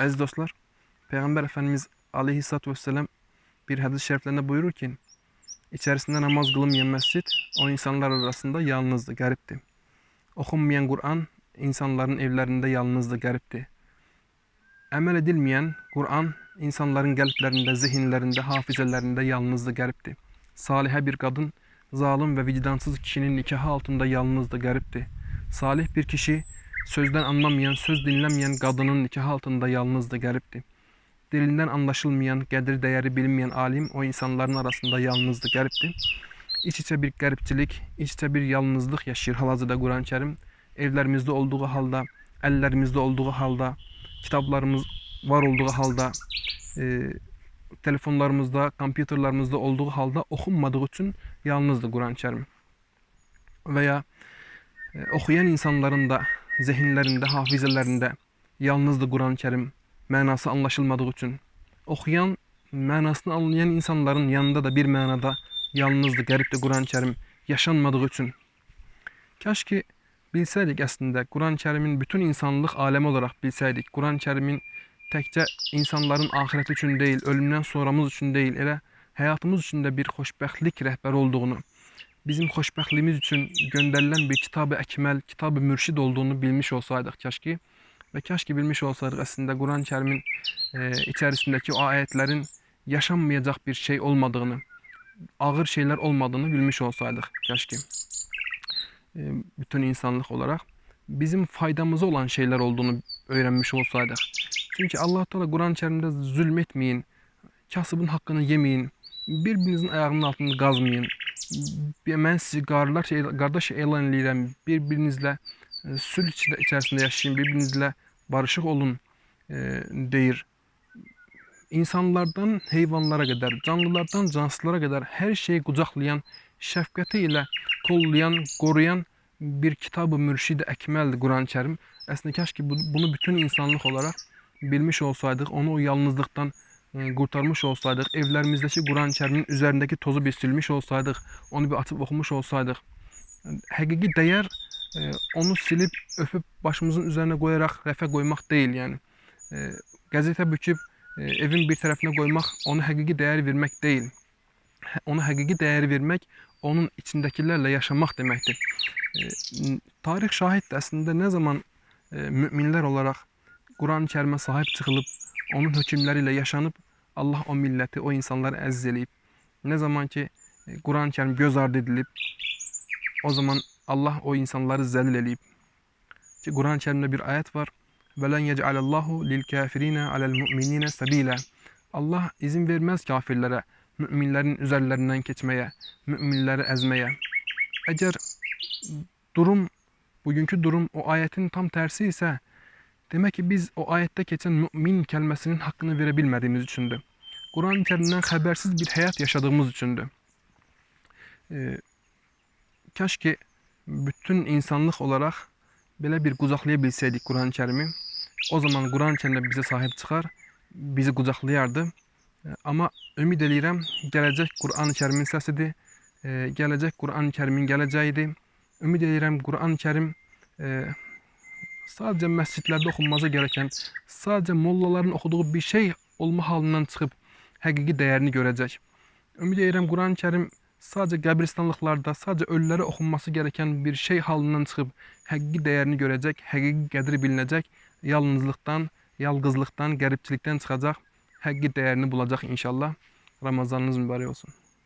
Aziz dostlar, Peygamber Efendimiz Aleyhisselatü Vesselam bir hadis-i şeriflerinde buyurur ki, içerisinde namaz kılınmayan mescit o insanlar arasında yalnızdı, garipti. Okunmayan Kur'an insanların evlerinde yalnızdı, garipti. Emel edilmeyen Kur'an insanların kalplerinde, zihinlerinde, hafizelerinde yalnızdı, garipti. Salihe bir kadın zalim ve vicdansız kişinin nikahı altında yalnızdı, garipti. Salih bir kişi sözden anlamayan, söz dinlemeyen kadının nikahı altında yalnızdı, garipti. Dilinden anlaşılmayan, gelir değeri bilinmeyen alim o insanların arasında yalnızdı, garipti. İç içe bir garipçilik, iç içe bir yalnızlık yaşıyor halihazırda Kur'an-ı Kerim. Evlerimizde olduğu halde, ellerimizde olduğu halde, kitaplarımız var olduğu halde, e, telefonlarımızda, kompüterlerimizde olduğu halde okunmadığı için yalnızdı Kur'an-ı Kerim. Veya e, okuyan insanların da zihinlerinde, hafizelerinde yalnızdı Kur'an-ı Kerim manası anlaşılmadığı için. Okuyan, manasını anlayan insanların yanında da bir manada yalnızdı, garipti Kur'an-ı Kerim yaşanmadığı için. Keşke bilseydik aslında Kur'an-ı Kerim'in bütün insanlık alemi olarak bilseydik. Kur'an-ı Kerim'in tekçe insanların ahireti için değil, ölümden sonramız için değil, elə hayatımız için de bir xoşbəxtlik rehber olduğunu, bizim xoşbəxtliyimiz için gönderilen bir kitab-ı ekmel, kitab-ı mürşid olduğunu bilmiş olsaydık keşke. Ve keşke bilmiş olsaydık aslında Kur'an-ı Kerim'in e, içerisindeki o ayetlerin yaşanmayacak bir şey olmadığını, ağır şeyler olmadığını bilmiş olsaydık keşke. E, bütün insanlık olarak bizim faydamıza olan şeyler olduğunu öğrenmiş olsaydık. Çünkü Allah Teala Kur'an-ı Kerim'de zulmetmeyin, kasıbın hakkını yemeyin, birbirinizin ayağının altını qazmayın. Mən sizi qarlar, qardaş elan edirəm. Bir-birinizlə e, sülh içerisinde yaşayın, birbirinizle barışık olun e, deyir. İnsanlardan heyvanlara kadar, canlılardan cansızlara kadar her şeyi kucaklayan, şefkati ile kollayan, koruyan bir kitab-ı mürşid-i ekmeldir Kur'an-ı Kerim. Aslında keşke bu- bunu bütün insanlık olarak bilmiş olsaydık, onu o yalnızlıktan e, kurtarmış olsaydık, evlerimizdeki Kur'an-ı Kerim'in üzerindeki tozu bir silmiş olsaydık, onu bir atıp okumuş olsaydık. Hakiki değer e, onu silip öpüp başımızın üzerine koyarak refe koymak değil yani. E, gazete büküp e, evin bir tarafına koymak ona hakiki değer vermek değil. He- Ona hakiki değer vermek onun içindekilerle yaşamak demektir. E, n- tarih şahit aslında ne zaman e, müminler olarak Kur'an-ı Kerim'e sahip çıkılıp onun hükümleriyle yaşanıp Allah o milleti, o insanları aziz eleyip ne zaman ki e, Kur'an-ı Kerim göz ardı edilip o zaman Allah o insanları zelil eleyip ki Kur'an-ı Kerim'de bir ayet var. وَلَنْ يَجْعَلَ اللّٰهُ لِلْكَافِر۪ينَ عَلَى الْمُؤْمِن۪ينَ سَب۪يلًا Allah izin vermez kafirlere, müminlerin üzerlerinden geçmeye, müminleri ezmeye. Eğer durum, bugünkü durum o ayetin tam tersi ise demek ki biz o ayette geçen mümin kelimesinin hakkını verebilmediğimiz içindi. Kur'an-ı Kerim'den habersiz bir hayat yaşadığımız içindi. Ee, keşke bütün insanlık olarak belə bir qucaqlayabilsəydik Quran-ı Kərimi, o zaman Quran-ı Kərimdə bizə sahib çıxar, bizi qucaqlayardı. E, Amma ümid eləyirəm, gələcək Quran-ı Kərimin səsidir, e, gələcək Quran-ı Kərimin gələcəyidir. Ümid eləyirəm Quran-ı Kərim e, sadəcə məscidlərdə oxunması gereken, sadəcə mollaların oxuduğu bir şey olma halından çıxıb həqiqi dəyərini görəcək. Ümid edirəm Quran-ı Kərim sadəcə qəbristanlıqlarda, sadəcə ölülərə oxunması gereken bir şey halından çıxıb həqiqi dəyərini görəcək, həqiqi qədri bilinəcək, yalnızlıqdan, yalqızlıqdan, qəribçilikdən çıxacaq, həqiqi dəyərini bulacaq inşallah. Ramazanınız mübarək olsun.